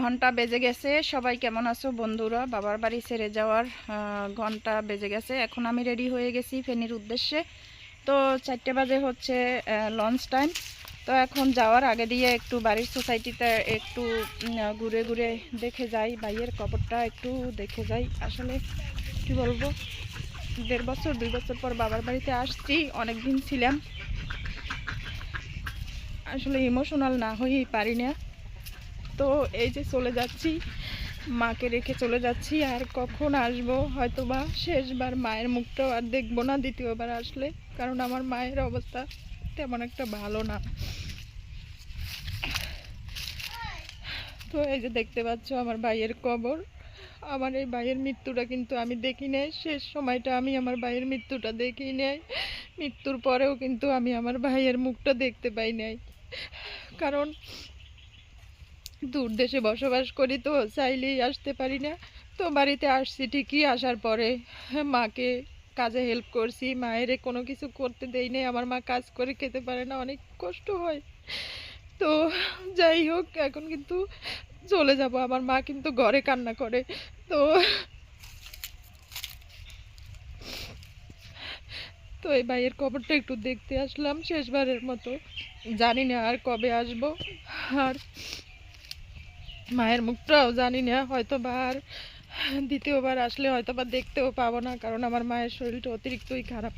ঘণ্টা বেজে গেছে। সবাই কেমন আছো বন্ধুরা? বাবার বাড়ি ছেড়ে যাওয়ার ঘণ্টা বেজে গেছে। এখন আমি রেডি হয়ে গেছি ফেনীর উদ্দেশ্যে। তো চারটে বাজে হচ্ছে লঞ্চ টাইম তো এখন যাওয়ার আগে দিয়ে একটু বাড়ির সোসাইটিতে একটু ঘুরে ঘুরে দেখে যাই। বাইয়ের কবরটা একটু দেখে যাই। আসলে কি বলব, দেড় বছর, দুই বছর পর বাবার বাড়িতে আসছি অনেক দিন ছিলাম। আসলে ইমোশনাল না হয়েই পারি না। তো এই যে চলে যাচ্ছি, মাকে রেখে চলে যাচ্ছি, আর কখন আসব? হয়তো বা শেষবার মায়ের মুখটাও আর দেখব না, দ্বিতীয়বার আসলে, কারণ আমার মায়ের অবস্থা তেমন একটা ভালো না। তো এই যে দেখতে পাচ্ছ আমার ভাইয়ের কবর। আমার এই ভাইয়ের মৃত্যুটা কিন্তু আমি দেখি নাই, শেষ সময়টা আমি আমার ভাইয়ের মৃত্যুটা দেখি নাই, মৃত্যুর পরেও কিন্তু আমি আমার ভাইয়ের মুখটা দেখতে পাই নাই। কারণ দূর দেশে বসবাস করি তো, চাইলেই আসতে পারি না। তো বাড়িতে আসছি ঠিকই, আসার পরে মাকে কাজে হেল্প করছি। মায়ের কোনো কিছু করতে দেই নাই, আমার মা কাজ করে খেতে পারে না, অনেক কষ্ট হয়। তো যাই হোক, এখন কিন্তু চলে যাব। আমার মা কিন্তু ঘরে কান্না করে। তো তো এই ভাইয়ের খবরটা একটু দেখতে আসলাম শেষবারের মতো। জানি না আর কবে আসব। আর মায়ের মুখটাও জানি না হয়তো বা আর দ্বিতীয়বার আসলে হয়তো বা দেখতেও পাবো না, কারণ আমার মায়ের শরীরটা অতিরিক্তই খারাপ।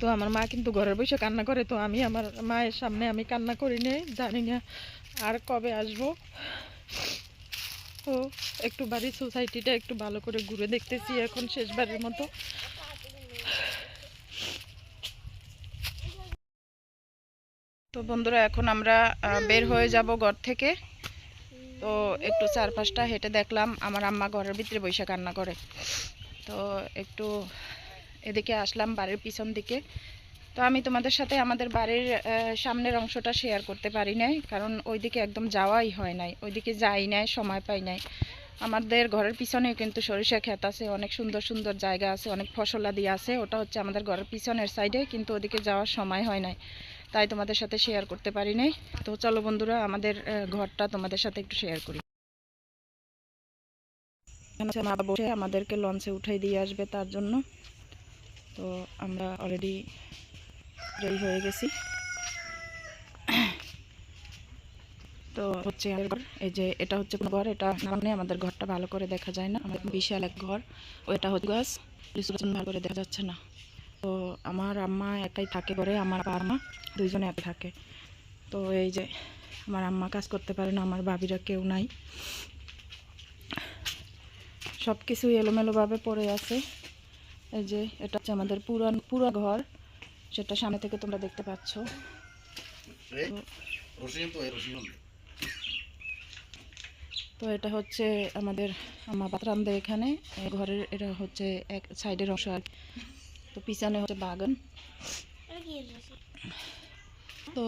তো আমার মা কিন্তু ঘরের বসে কান্না করে, তো আমি আমার মায়ের সামনে আমি কান্না করি নে, জানি না আর কবে আসব। তো একটু বাড়ির সোসাইটিটা একটু ভালো করে ঘুরে দেখতেছি এখন শেষবারের মতো। তো বন্ধুরা, এখন আমরা বের হয়ে যাব ঘর থেকে। তো একটু চারপাশটা হেঁটে দেখলাম আমার আম্মা ঘরের ভিতরে বসে কান্না করে। তো একটু এদিকে আসলাম বাড়ির পিছন দিকে। তো আমি তোমাদের সাথে আমাদের বাড়ির সামনের অংশটা শেয়ার করতে পারি নাই, কারণ ওইদিকে একদম যাওয়াই হয় নাই। ওইদিকে যাই নাই, সময় পাই নাই। আমাদের ঘরের পিছনেও কিন্তু সরিষা ক্ষেত আছে, অনেক সুন্দর সুন্দর জায়গা আছে, অনেক ফসলাদি আছে। ওটা হচ্ছে আমাদের ঘরের পিছনের সাইডে কিন্তু ওদিকে যাওয়ার সময় হয় নাই। তাই তোমাদের সাথে শেয়ার করতে পারি নাই তো চলো বন্ধুরা, আমাদের ঘরটা তোমাদের সাথে একটু শেয়ার করি। বসে, আমাদেরকে লঞ্চে উঠাই দিয়ে আসবে তার জন্য। তো আমরা অলরেডি রেডি হয়ে গেছি। তো হচ্ছে ঘর। এই যে এটা হচ্ছে ঘর, এটা মানে আমাদের ঘরটা ভালো করে দেখা যায় না। আমাদের বিশাল এক ঘর। ও এটা হচ্ছে গাছ ভালো করে দেখা যাচ্ছে না। তো আমার আম্মা একাই থাকে ঘরে আমার বাবা মা দুইজনে একা থাকে। তো এই যে আমার আম্মা কাজ করতে পারে না আমার ভাবিরা কেউ নাই। সব কিছুই এলোমেলোভাবে পড়ে আছে। এই যে এটা হচ্ছে আমাদের পুরান পুরা ঘর সেটা সামনে থেকে তোমরা দেখতে পাচ্ছ। তো এটা হচ্ছে আমাদের আমা বাতরামদের এখানে। ঘরের এটা হচ্ছে এক সাইডের অংশ। তো পিছনে হচ্ছে বাগান। তো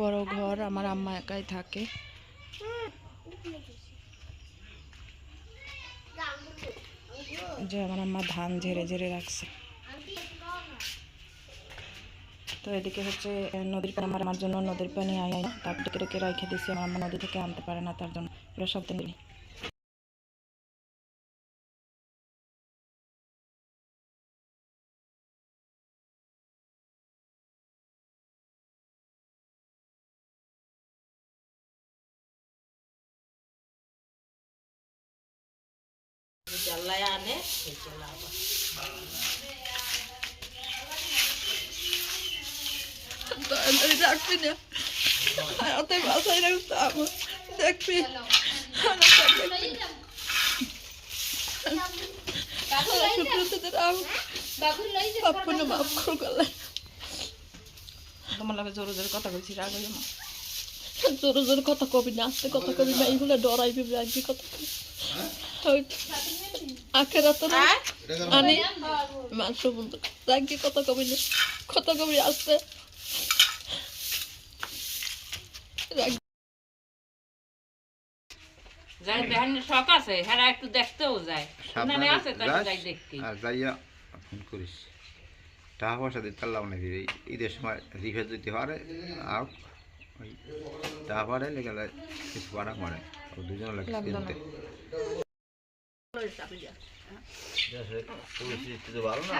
বড় ঘর, আমার আম্মা একাই থাকে। যে আমার আম্মা ধান ঝেড়ে ঝেড়ে রাখছে। তো এদিকে হচ্ছে নদীর পানি, আমার আমার জন্য নদীর পানি আয় তার ডেকে ডেকে রেখে দিয়েছি। আমার আম্মা নদী থেকে আনতে পারে না, তার জন্য। এরা সব দিন রাখবি না। হাতে বাসায় রাখতাম দেখবি। গেলেন তোমার লাগে জোরে জোরে কথা বলছি রাগ হইও না। জোরে জোরে কথা কবি না আস্তে কথা কবি না এইগুলো ডরাইবি রাখবি কথা আখেরা আনি মাংস বন্ধু। কবি যাই শখ আছে। হ্যাঁ একটু দেখতেও যায়। ওখানে আছে তাই যাই দেখতে। আর যাইয়া ফোন করিস। টাকা পয়সা দিতে পারলাম না ফিরে ঈদের সময় রিফের দিতে পারে আর ওই চা পারে লেগে কিছু পারা দুজন লাগে লাগতো না। কিনতে পরিস্থিতি তো ভালো না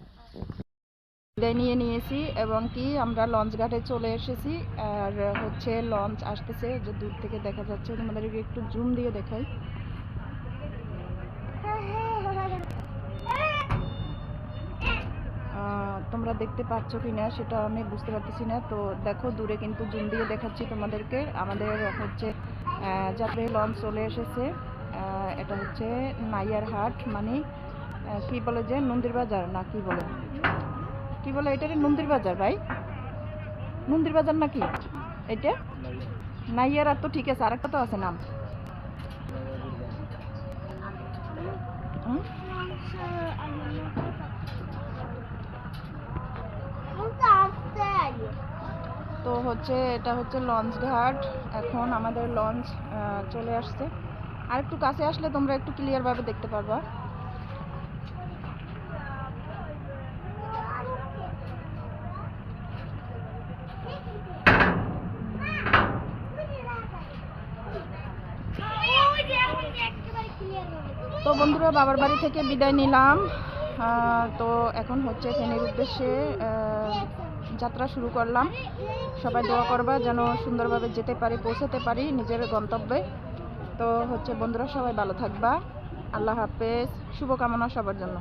বিদায় নিয়ে নিয়েছি এবং কি আমরা লঞ্চ ঘাটে চলে এসেছি। আর হচ্ছে লঞ্চ আসতেছে যে দূর থেকে দেখা যাচ্ছে, তোমাদেরকে একটু জুম দিয়ে দেখাই। তোমরা দেখতে পাচ্ছ কি না সেটা আমি বুঝতে পারতেছি না। তো দেখো, দূরে কিন্তু জুম দিয়ে দেখাচ্ছি তোমাদেরকে। আমাদের হচ্ছে যাত্রী লঞ্চ চলে এসেছে। এটা হচ্ছে নাইয়ার হাট মানে কি বলে যে, নন্দির বাজার, না কি বলে? কি বলে এটারে নন্দির বাজার ভাই। নন্দির বাজার নাকি? এটা আর তো ঠিক আছে, আরেকটা তো আছে নাম? তো হচ্ছে, এটা হচ্ছে লঞ্চ ঘাট। এখন আমাদের লঞ্চ চলে আসছে। আর একটু কাছে আসলে তোমরা একটু ক্লিয়ার ভাবে দেখতে পারবা। বন্ধুরা, বাবার বাড়ি থেকে বিদায় নিলাম। তো এখন হচ্ছে ফেনের উদ্দেশ্যে যাত্রা শুরু করলাম। সবাই দোয়া করবা যেন সুন্দরভাবে যেতে পারি, পৌঁছাতে পারি নিজের গন্তব্যে। তো হচ্ছে বন্ধুরা, সবাই ভালো থাকবা। আল্লাহ হাফেজ। শুভকামনা সবার জন্য।